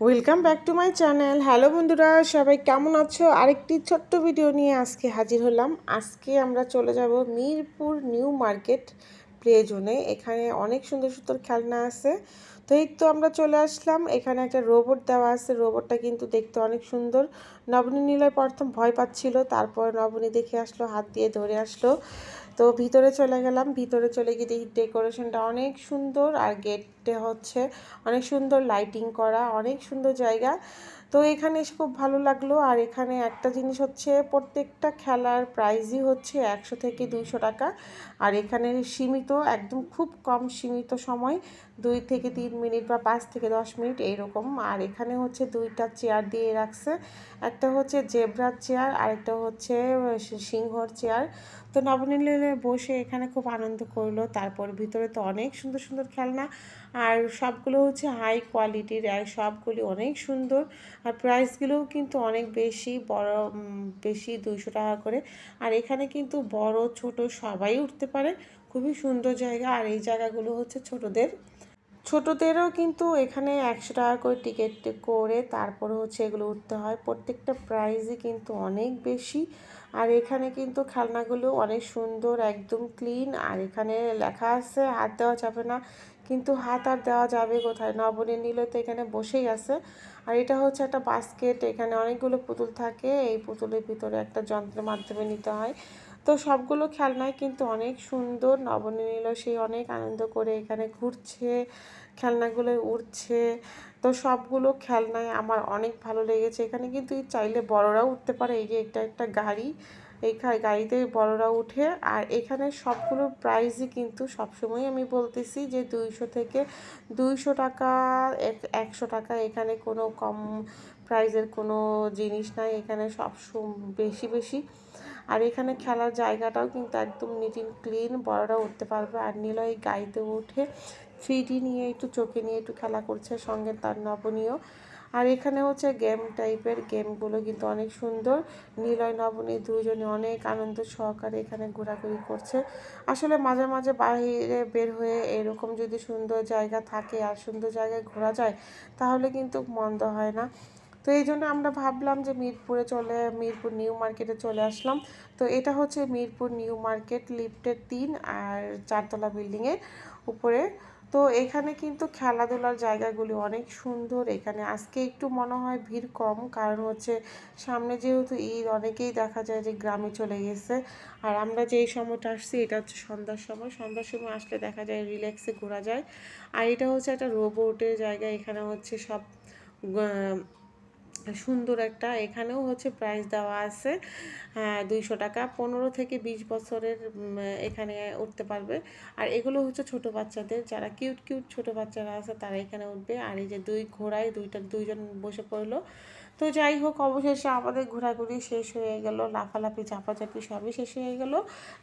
Welcome back to my channel hello বন্ধুরা, সবাই কেমন আছো? আরেকটি ছোট্ট ভিডিও নিয়ে আজকে হাজির হলাম। আজকে আমরা চলে যাব মিরপুর নিউ মার্কেট প্লে জোনে। এখানে অনেক সুন্দর সুন্দর খেলনা আছে। তো এই তো আমরা চলে আসলাম। এখানে একটা রোবট দেওয়া আছে। রোবটটা কিন্তু দেখতে অনেক সুন্দর। নবনী নিলয় প্রথম ভয় পাচ্ছিল, তারপর নবনী দেখে আসলো, হাত দিয়ে ধরে আসলো। তো ভিতরে চলে গেলাম। ভিতরে চলে গিয়ে দেখি ডেকোরেশনটা অনেক সুন্দর আর গেটে হচ্ছে অনেক সুন্দর লাইটিং করা, অনেক সুন্দর জায়গা। তো এখানে এসে খুব ভালো লাগল। আর এখানে একটা জিনিস হচ্ছে প্রত্যেকটা খেলার প্রাইজই হচ্ছে একশো থেকে দুইশো টাকা। আর এখানে সীমিত, একদম খুব কম সীমিত সময়, দুই থেকে তিন মিনিট বা পাঁচ থেকে দশ মিনিট এইরকম। আর এখানে হচ্ছে দুইটা চেয়ার দিয়ে রাখছে। একটা হচ্ছে জেব্রার চেয়ার আর একটা হচ্ছে সিংহর চেয়ার। তো নবনীলে বসে এখানে খুব আনন্দ করল। তারপর ভিতরে তো অনেক সুন্দর সুন্দর খেলনা। আর সবগুলো হচ্ছে হাই কোয়ালিটির আর সবগুলি অনেক সুন্দর। আর প্রাইসগুলোও কিন্তু অনেক বেশি, বড় বেশি দুইশো টাকা করে। আর এখানে কিন্তু বড়, ছোট সবাই উঠতে পারে। খুবই সুন্দর জায়গা। আর এই জায়গাগুলো হচ্ছে ছোটদের ছোটদেরও কিন্তু এখানে একশো টাকা করে টিকিট করে তারপরে হচ্ছে এগুলো উঠতে হয়। প্রত্যেকটা প্রাইজই কিন্তু অনেক বেশি। আর এখানে কিন্তু খেলনাগুলো অনেক সুন্দর, একদম ক্লিন আর এখানে লেখা আছে, হাত দেওয়া যাবে না। কিন্তু হাত আর দেওয়া যাবে কোথায়? নবনী নিল তো এখানে বসেই আছে। আর এটা হচ্ছে একটা বাস্কেট এখানে অনেকগুলো পুতুল থাকে। এই পুতুলের ভিতরে একটা যন্ত্রের মাধ্যমে নিতে হয়। তো সবগুলো খেলনাই কিন্তু অনেক সুন্দর নবনী নিল সেই অনেক আনন্দ করে এখানে ঘুরছে, খেলনাগুলো উঠছে তো সবগুলো খেলনায় আমার অনেক ভালো লেগেছে। এখানে কিন্তু চাইলে বড়রাও উঠতে পারে, এই যে একটা একটা গাড়ি। এইখানে গাড়িতে বড়রা উঠে আর এখানে সবগুলো প্রাইজই কিন্তু সবসময় আমি বলতেছি যে দুইশো থেকে দুইশো টাকা একশো টাকা এখানে কোনো কম প্রাইজের কোনো জিনিস নাই। এখানে সব বেশি বেশি। আর এখানে খেলার জায়গাটাও কিন্তু একদম নিট অ্যান্ড ক্লিন বড়রা উঠতে পারবে আর নিলয় গাড়িতে উঠে থ্রিডি নিয়ে একটু চোখে নিয়ে একটু খেলা করছে, সঙ্গে তার নবনীয় আর এখানে হচ্ছে গেম টাইপের গেমগুলো কিন্তু অনেক সুন্দর। নিলয়, নবনী দুজনে অনেক আনন্দ সহকারে এখানে ঘোরাঘুরি করছে। আসলে মাঝে মাঝে বাইরে বের হয়ে এরকম যদি সুন্দর জায়গা থাকে আর সুন্দর জায়গায় ঘোরা যায়, তাহলে কিন্তু মন্দ হয় না। তো এই জন্য আমরা ভাবলাম যে মিরপুরে চলে, মিরপুর নিউ মার্কেটে চলে আসলাম। তো এটা হচ্ছে মিরপুর নিউ মার্কেট লিফটের তিন আর চারতলা বিল্ডিংয়ের উপরে। তো এখানে কিন্তু খেলাধুলার জায়গাগুলি অনেক সুন্দর। এখানে আজকে একটু মনে হয় ভিড় কম, কারণ হচ্ছে সামনে যেহেতু ঈদ, অনেকেই দেখা যায় যে গ্রামে চলে গেছে। আর আমরা যেই সময়টা আসছি, এটা হচ্ছে সন্ধ্যার সময়। সন্ধ্যার সময় আসলে দেখা যায় রিল্যাক্সে ঘোরা যায়। আর এটা হচ্ছে একটা রোবটের জায়গা। এখানে হচ্ছে সব সুন্দর একটা, এখানেও হচ্ছে প্রাইস দেওয়া আছে দুইশো টাকা। পনেরো থেকে বিশ বছরের এখানে উঠতে পারবে। আর এগুলো হচ্ছে ছোট বাচ্চাদের, যারা কিউট কিউট ছোট বাচ্চারা আছে, তারা এখানে উঠবে। আর এই যে দুই ঘোড়ায় দুইটা, দুইজন বসে পড়ল তো যাই হোক, অবশেষে আমাদের ঘোরাঘুরি শেষ হয়ে গেল, লাফালাফি চাপাচাপি সবই শেষ হয়ে গেল।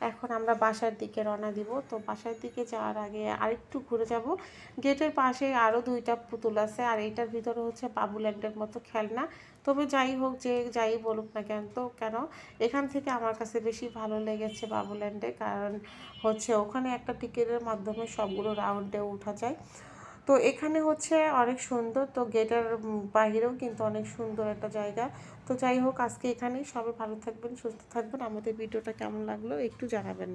এখন আমরা বাসার দিকে রওনা দিব। তো বাসার দিকে যাওয়ার আগে আরেকটু ঘুরে যাব। গেটের পাশে আরও দুইটা পুতুল আছে, আর এইটার ভিতরে হচ্ছে বাবুল্যান্ডের মতো খেলনা। তবে যাই হোক, যে যাই বলুক না কেন, তো কেন, এখান থেকে আমার কাছে বেশি ভালো লেগেছে বাবুল্যান্ডে কারণ হচ্ছে ওখানে একটা টিকিটের মাধ্যমে সবগুলো রাউন্ডে উঠা যায়। তো এখানে হচ্ছে অনেক সুন্দর। তো গেটের বাহিরেও কিন্তু অনেক সুন্দর একটা জায়গা। তো যাই হোক, আজকে এখানেই। সবাই ভালো থাকবেন, সুস্থ থাকবেন। আমাদের ভিডিওটা কেমন লাগল একটু জানাবেন।